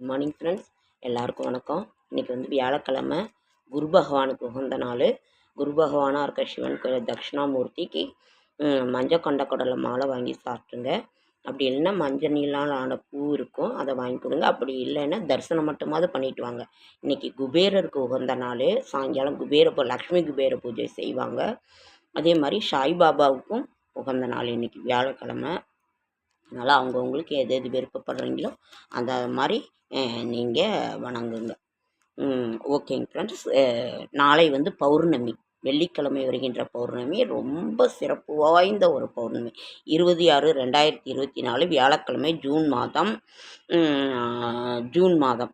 Good morning friends எல்லாருக்கும் வணக்கம். இன்றைக்கி வந்து வியாழக்கிழமை குரு பகவானுக்கு உகந்த நாள். குரு பகவானாக இருக்க சிவன் கோயில் தட்சிணாமூர்த்திக்கு மஞ்சள் கொண்ட கடலை மாலை வாங்கி சாப்பிட்ருங்க அப்படி இல்லைன்னா மஞ்சள் நீளால் ஆன பூ இருக்கும் அதை வாங்கி கொடுங்க. அப்படி இல்லைன்னா தரிசனம் மட்டுமாவது பண்ணிட்டு வாங்க. இன்றைக்கி குபேரருக்கு உகந்த நாள். சாயங்காலம் குபேர பூ லக்ஷ்மி குபேர பூஜை செய்வாங்க. அதே மாதிரி சாய்பாபாவுக்கும் உகந்த நாள் இன்றைக்கி வியாழக்கிழமை. அதனால் அவங்கவுங்களுக்கு எது எது விருப்பப்படுறீங்களோ அந்த மாதிரி நீங்கள் வணங்குங்க. ஓகேங்க ஃப்ரெண்ட்ஸ் நாளை வந்து பௌர்ணமி. வெள்ளிக்கிழமை வருகின்ற பௌர்ணமி ரொம்ப சிறப்பு வாய்ந்த ஒரு பௌர்ணமி. இருபது ஆறு ரெண்டாயிரத்தி இருபத்தி நாலு வியாழக்கிழமை ஜூன் மாதம். ஜூன் மாதம்.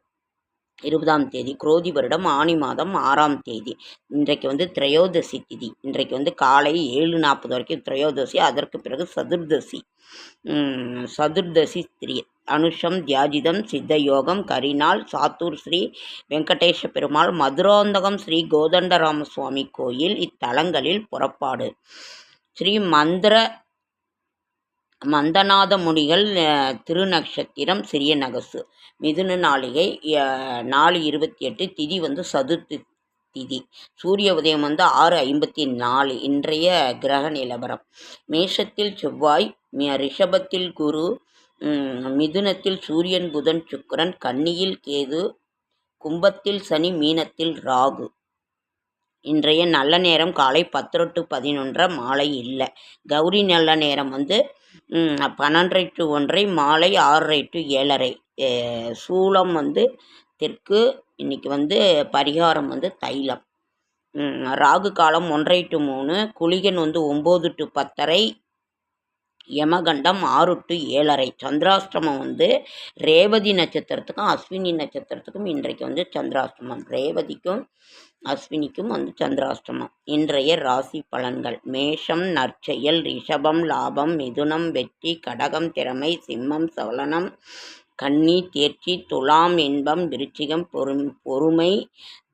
இருபதாம் தேதி குரோதி வருடம் ஆனி மாதம் ஆறாம் தேதி. இன்றைக்கு வந்து திரையோதசி திதி. இன்றைக்கு வந்து காலை ஏழு நாற்பது வரைக்கும் திரையோதசி அதற்கு பிறகு சதுர்தசி. சதுர்தசி திரி அனுஷம் தியாஜிதம் சித்த யோகம் கரிநாள் சாத்தூர் ஸ்ரீ வெங்கடேஷ பெருமாள் மதுராந்தகம் ஸ்ரீ கோதண்டராம சுவாமி கோயில் இத்தலங்களில் புறப்பாடு. ஸ்ரீ மந்திர மந்தநாத முனிகள் திருநக்ஷத்திரம் சிறிய நகசு. மிதுன நாளிகை நாலு இருபத்தி எட்டு திதி வந்து சதுர்த்தி திதி. சூரிய உதயம் வந்து ஆறு ஐம்பத்தி நாலு இன்றைய கிரக நிலவரம். மேஷத்தில் செவ்வாய் ரிஷபத்தில் குரு மிதுனத்தில் சூரியன் புதன் சுக்கரன் கன்னியில் கேது கும்பத்தில் சனி மீனத்தில் ராகு. இன்றைய நல்ல நேரம் காலை பத்து டு பதினொன்றரை மாலை இல்லை. கௌரி நல்ல நேரம் வந்து பன்னெண்டரை டு ஒன்றை மாலை ஆறரை டு ஏழரை. சூளம் வந்து தெற்கு இன்னைக்கு வந்து பரிகாரம் வந்து தைலம். ராகு காலம் ஒன்றரை டு மூணு குளிகன் வந்து ஒம்பது டு பத்தரை யமகண்டம் ஆறு டு ஏழரை. சந்திராஷ்டமம் வந்து ரேவதி நட்சத்திரத்துக்கும் அஸ்வினி நட்சத்திரத்துக்கும் இன்றைக்கு வந்து சந்திராஷ்டமம். ரேவதிக்கும் அஸ்வினிக்கும் வந்து சந்திராஷ்டமம். இன்றைய ராசி பலன்கள். மேஷம் நற்செயல் ரிஷபம் லாபம் மிதுனம் வெற்றி கடகம் திறமை சிம்மம் சவலனம் கன்னி தேர்ச்சி துலாம் இன்பம் விருச்சிகம் பொறும் பொறுமை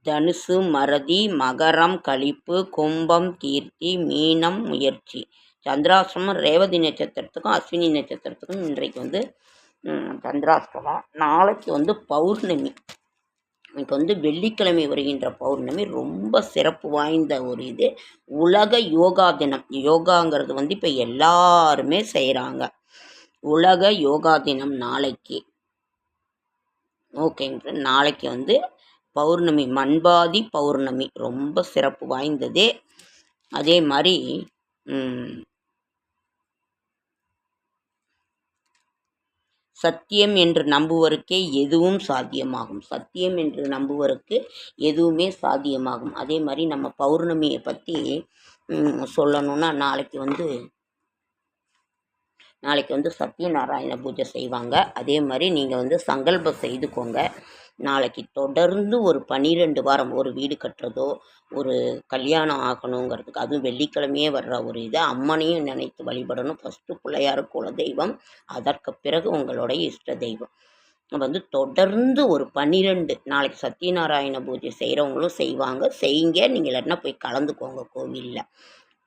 தனுசு மறதி மகரம் களிப்பு கும்பம் கீர்த்தி மீனம் முயற்சி. சந்திராசிரமம் ரேவதி நட்சத்திரத்துக்கும் அஸ்வினி நட்சத்திரத்துக்கும் இன்றைக்கு வந்து ம், சந்திராஷ்டமம். நாளைக்கு வந்து பௌர்ணமி. இன்னைக்கு வந்து வெள்ளிக்கிழமை வருகின்ற பௌர்ணமி. ரொம்ப சிறப்பு வாய்ந்த ஒரு இது. உலக யோகா தினம். யோகாங்கிறது வந்து இப்போ எல்லாருமே செய்கிறாங்க உலக யோகா தினம் நாளைக்கு. ஓகேங்க நாளைக்கு வந்து பௌர்ணமி. மண்பாதி பௌர்ணமி. ரொம்ப சிறப்பு வாய்ந்தது. அதே மாதிரி சத்தியம் என்று நம்புவருக்கே எதுவும் சாத்தியமாகும். சத்தியம் என்று நம்புவருக்கு எதுவுமே சாத்தியமாகும். அதே மாதிரி நம்ம பௌர்ணமியை பற்றி சொல்லணுன்னா சொல்லணும்னா நாளைக்கு வந்து நாளைக்கு வந்து சத்யநாராயண பூஜை செய்வாங்க. அதே மாதிரி நீங்கள் வந்து சங்கல்பம் செய்துக்கோங்க. நாளைக்கு தொடர்ந்து ஒரு பன்னிரெண்டு வாரம் ஒரு வீடு கட்டுறதோ ஒரு கல்யாணம் ஆகணுங்கிறதுக்கு அதுவும் வெள்ளிக்கிழமையே வர்ற ஒரு இது அம்மனையும் நினைத்து வழிபடணும். ஃபஸ்ட்டு பிள்ளையார் குலதெய்வம் அதற்கு பிறகு உங்களுடைய இஷ்ட தெய்வம். வந்து தொடர்ந்து ஒரு பன்னிரெண்டு நாளைக்கு சத்யநாராயண பூஜை செய்கிறவங்களும் செய்வாங்க. செய்யுங்க. நீங்கள் என்ன போய் கலந்துக்கோங்க கோவிலில்.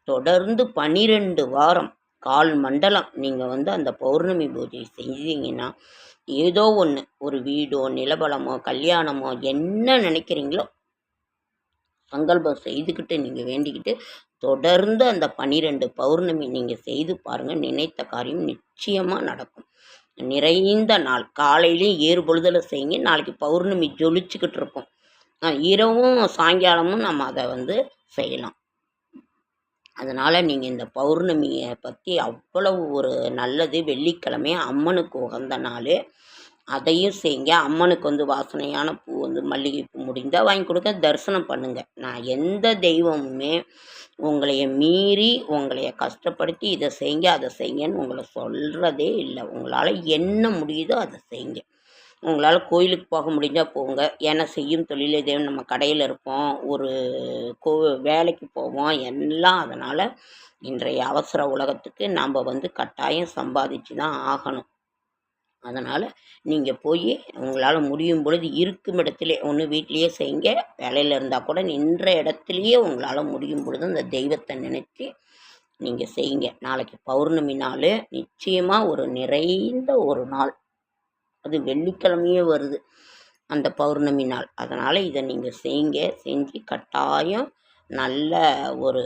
தொடர்ந்து பன்னிரெண்டு வாரம் கால் மண்டலம். நீங்கள் வந்து அந்த பௌர்ணமி பூஜை செஞ்சீங்கன்னா ஏதோ ஒன்று ஒரு வீடோ நிலபலமோ கல்யாணமோ என்ன நினைக்கிறீங்களோ சங்கல்பம் செய்துக்கிட்டு நீங்கள் வேண்டிக்கிட்டு தொடர்ந்து அந்த பனிரெண்டு பௌர்ணமி நீங்கள் செய்து பாருங்கள் நினைத்த காரியம் நிச்சயமாக நடக்கும். நிறைந்த நாள். காலையிலையும் ஏறு பொழுதில் செய்யுங்க. நாளைக்கு பௌர்ணமி ஜொலிச்சுக்கிட்டு இருப்போம். இரவும் சாயங்காலமும் நம்ம அதை வந்து செய்யலாம். அதனால் நீங்கள் இந்த பௌர்ணமியை பற்றி அவ்வளவு ஒரு நல்லது வெள்ளிக்கிழமை அம்மனுக்கு உகந்த நாள். அதையும் செய்யுங்க அம்மனுக்கு வந்து வாசனையான பூ வந்து மல்லிகைப்பூ முடிந்தால் வாங்கி கொடுக்க தரிசனம் பண்ணுங்கள் நான் எந்த தெய்வமுமே உங்களைய மீறி உங்களைய கஷ்டப்படுத்தி இதை செய்யுங்க அதை செய்யுங்கன்னு உங்களை சொல்கிறதே இல்லை. உங்களால் என்ன முடியுதோ அதை செய்யுங்க உங்களால் கோயிலுக்கு போக முடிஞ்சால் போங்க. ஏன்னா செய்யும் தொழிலே தேவன் நம்ம கடையில் இருப்போம். ஒரு கோ வேலைக்கு போவோம். எல்லாம் அதனால் இன்றைய அவசர உலகத்துக்கு நாம் வந்து கட்டாயம் சம்பாதிச்சு தான் ஆகணும். அதனால் நீங்கள் போய் உங்களால் முடியும் பொழுது இருக்கும் இடத்துலே ஒன்று வீட்லேயே செய்யுங்க. வேலையில் இருந்தால் கூட நின்ற இடத்துலையே உங்களால் முடியும் பொழுது அந்த தெய்வத்தை நினச்சி நீங்கள் செய்யுங்க. நாளைக்கு பௌர்ணமி நாள் நிச்சயமாக ஒரு நிறைந்த ஒரு நாள். அது வெள்ளிக்கிழமையே வருது அந்த பௌர்ணமி நாள். அதனால் இதை நீங்கள் செய்யுங்க. செஞ்சு கட்டாயம் நல்ல ஒரு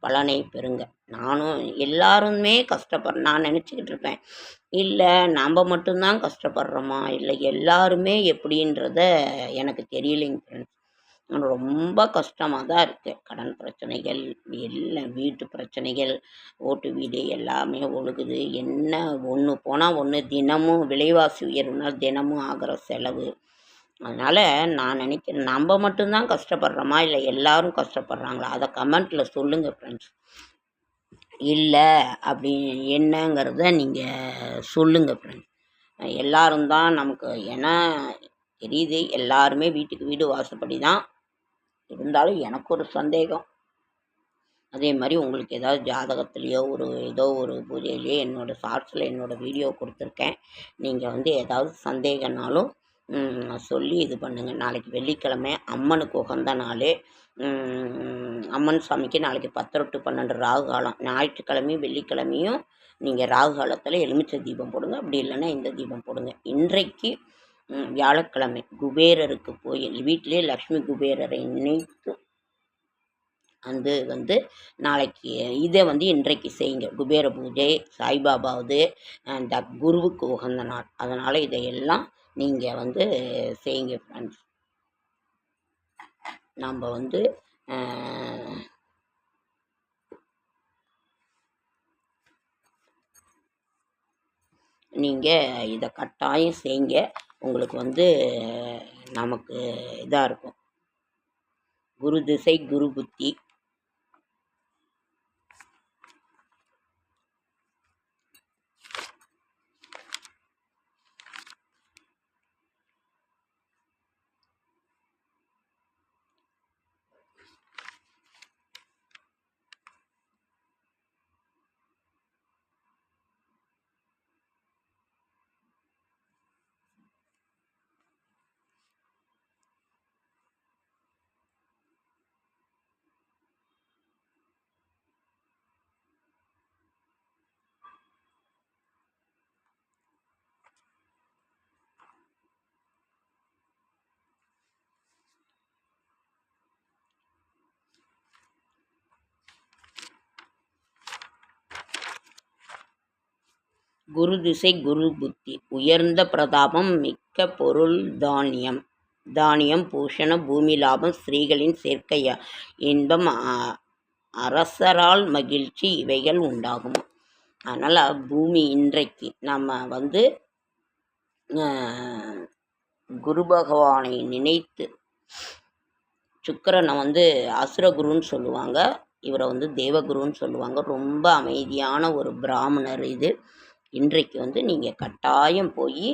பலனை பெறுங்க. நானும் எல்லாருமே கஷ்டப்படுற நான் நினச்சிக்கிட்டு இருப்பேன். இல்லை நம்ம மட்டும்தான் கஷ்டப்படுறோமா? இல்லை எல்லாருமே எப்படின்றத எனக்கு தெரியலைங்க ஃப்ரெண்ட்ஸ் ரொம்ப கஷ்டமாக தான் இருக்குது கடன் பிரச்சனைகள் எல்லாம் வீட்டு பிரச்சனைகள் ஓட்டு வீடு எல்லாமே ஒழுகுது. என்ன ஒன்று போனால் ஒன்று தினமும் விலைவாசி உயர்வுனால் தினமும் ஆகிற செலவு. அதனால் நான் நினைக்கிறேன் நம்ம மட்டும்தான் கஷ்டப்படுறோமா? இல்லை எல்லாரும் கஷ்டப்படுறாங்களா? அதை கமெண்ட்டில் சொல்லுங்கள் ஃப்ரெண்ட்ஸ் இல்லை அப்படி என்னங்கிறத நீங்கள் சொல்லுங்கள் ஃப்ரெண்ட்ஸ் எல்லாரும் தான் நமக்கு ஏன்னா தெரியுது எல்லாருமே வீட்டுக்கு வீடு வாசப்படி தான் இருந்தாலும் எனக்கு ஒரு சந்தேகம். அதே மாதிரி உங்களுக்கு ஏதாவது ஜாதகத்துலேயோ ஒரு ஏதோ ஒரு பூஜையிலையோ என்னோடய ஷார்ட்ஸில் என்னோடய வீடியோ கொடுத்துருக்கேன். நீங்கள் வந்து ஏதாவது சந்தேகம்னாலும் சொல்லி இது பண்ணுங்கள் நாளைக்கு வெள்ளிக்கிழமை அம்மனுக்கு உகந்த நாள் அம்மன் சாமிக்கு நாளைக்கு பத்து டு பன்னெண்டு ராகு காலம். ஞாயிற்றுக்கிழமையும் வெள்ளிக்கிழமையும் நீங்கள் ராகு காலத்தில் எலுமிச்சை தீபம் போடுங்க. அப்படி இல்லைன்னா இந்த தீபம் போடுங்க. இன்றைக்கு வியாழக்கிழமை. குபேரருக்கு போய் வீட்டிலே லக்ஷ்மி குபேரரை நினைத்து வந்து வந்து நாளைக்கு இதை வந்து இன்றைக்கு செய்யுங்க. குபேர பூஜை சாய்பாபாவது அந்த குருவுக்கு உகந்த நாள். அதனால் இதையெல்லாம் நீங்கள் வந்து செய்யுங்க ஃப்ரெண்ட்ஸ் நம்ம வந்து நீங்கள் இதை கட்டாயம் செய்யுங்க. உங்களுக்கு வந்து நமக்கு இதாக இருக்கும். குரு திசை குரு புத்தி. குரு திசை குரு புத்தி உயர்ந்த பிரதாபம் மிக்க பொருள் தானியம். தானியம் பூஷண பூமி லாபம் ஸ்திரீகளின் சேர்க்கை இன்பம் அரசரால் மகிழ்ச்சி இவைகள் உண்டாகும். அதனால் பூமி இன்றைக்கு நம்ம வந்து குரு பகவானை நினைத்து சுக்கரனை வந்து அசுரகுருன்னு சொல்லுவாங்க. இவரை வந்து தேவகுருன்னு சொல்லுவாங்க. ரொம்ப அமைதியான ஒரு பிராமணர் இது. இன்றைக்கு வந்து நீங்கள் கட்டாயம் போய்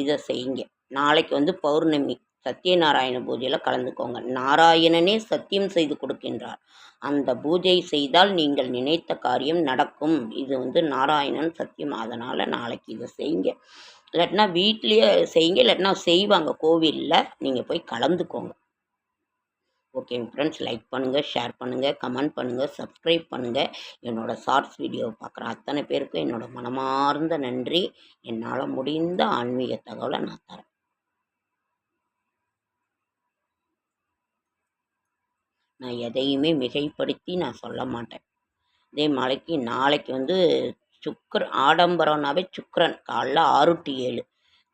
இதை செய்யுங்க. நாளைக்கு வந்து பௌர்ணமி சத்யநாராயண பூஜையில் கலந்துக்கோங்க. நாராயணனே சத்தியம் செய்து கொடுக்கின்றார். அந்த பூஜை செய்தால் நீங்கள் நினைத்த காரியம் நடக்கும். இது வந்து நாராயணன் சத்தியம். அதனால் நாளைக்கு இதை செய்யுங்க. இல்லாட்டினா வீட்லேயே செய்யுங்க. இல்லாட்டினா செய்வாங்க கோவிலில். நீங்கள் போய் கலந்துக்கோங்க. ஓகேங்க ஃப்ரெண்ட்ஸ். லைக் பண்ணுங்கள் ஷேர் பண்ணுங்கள் கமெண்ட் பண்ணுங்கள் சப்ஸ்கிரைப் பண்ணுங்கள் என்னோடய ஷார்ட்ஸ் வீடியோ பார்க்குற அத்தனை பேருக்கும் என்னோடய மனமார்ந்த நன்றி. என்னால் முடிந்த ஆன்மீக தகவலை நான் தரேன். நான் எதையுமே மிகைப்படுத்தி நான் சொல்ல மாட்டேன். இதே மலைக்கு நாளைக்கு வந்து சுக்கர் ஆடம்பரம்னாவே சுக்கரன் காலைல ஆறு டு ஏழு.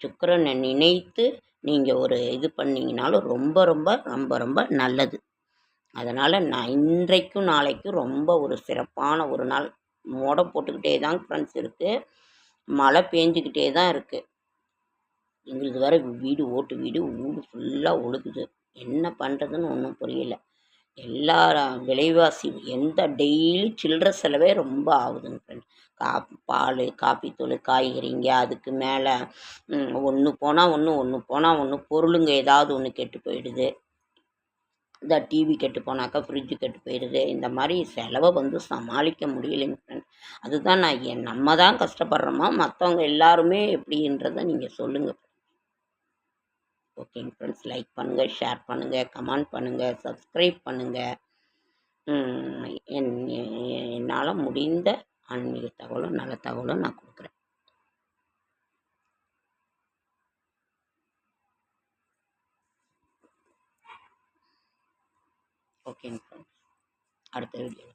சுக்கரனை நினைத்து நீங்கள் ஒரு இது பண்ணிங்கனாலும் ரொம்ப ரொம்ப ரொம்ப ரொம்ப நல்லது. அதனால் நான் இன்றைக்கும் நாளைக்கும் ரொம்ப ஒரு சிறப்பான ஒரு நாள். மோட போட்டுக்கிட்டே தான் ஃப்ரெண்ட்ஸ் இருக்குது மழை பேஞ்சிக்கிட்டே தான் இருக்குது எங்களுக்கு வேறு வீடு ஓட்டு வீடு ஊடு ஃபுல்லாக ஒழுகுது. என்ன பண்ணுறதுன்னு ஒன்றும் புரியலை. எல்லா விலைவாசி எந்த டெய்லி சில்லற செலவே ரொம்ப ஆகுதுங்க ஃப்ரெண்ட் கா பால் காப்பித்தூள் காய்கறிங்க அதுக்கு மேலே ஒன்று போனால் ஒன்று ஒன்று போனால் ஒன்று பொருளுங்க ஏதாவது ஒன்று கெட்டு போயிடுது. இந்த டிவி கெட்டு போனாக்கா ஃப்ரிட்ஜு கெட்டு போயிடுது. இந்த மாதிரி செலவை வந்து சமாளிக்க முடியலைங்க ஃப்ரெண்ட் அதுதான் நான் என் நம்ம தான் கஷ்டப்படுறோமா? மற்றவங்க எல்லாருமே எப்படின்றத நீங்கள் சொல்லுங்கள் ஓகேங்க ஃப்ரெண்ட்ஸ் லைக் பண்ணுங்கள் ஷேர் பண்ணுங்கள் கமெண்ட் பண்ணுங்கள் சப்ஸ்கிரைப் பண்ணுங்கள் என் என்னால் முடிந்த ஆன்மீக தகவலும் நல்ல தகவலும் நான் கொடுக்குறேன். ஓகேங்க ஃப்ரெண்ட்ஸ் அடுத்த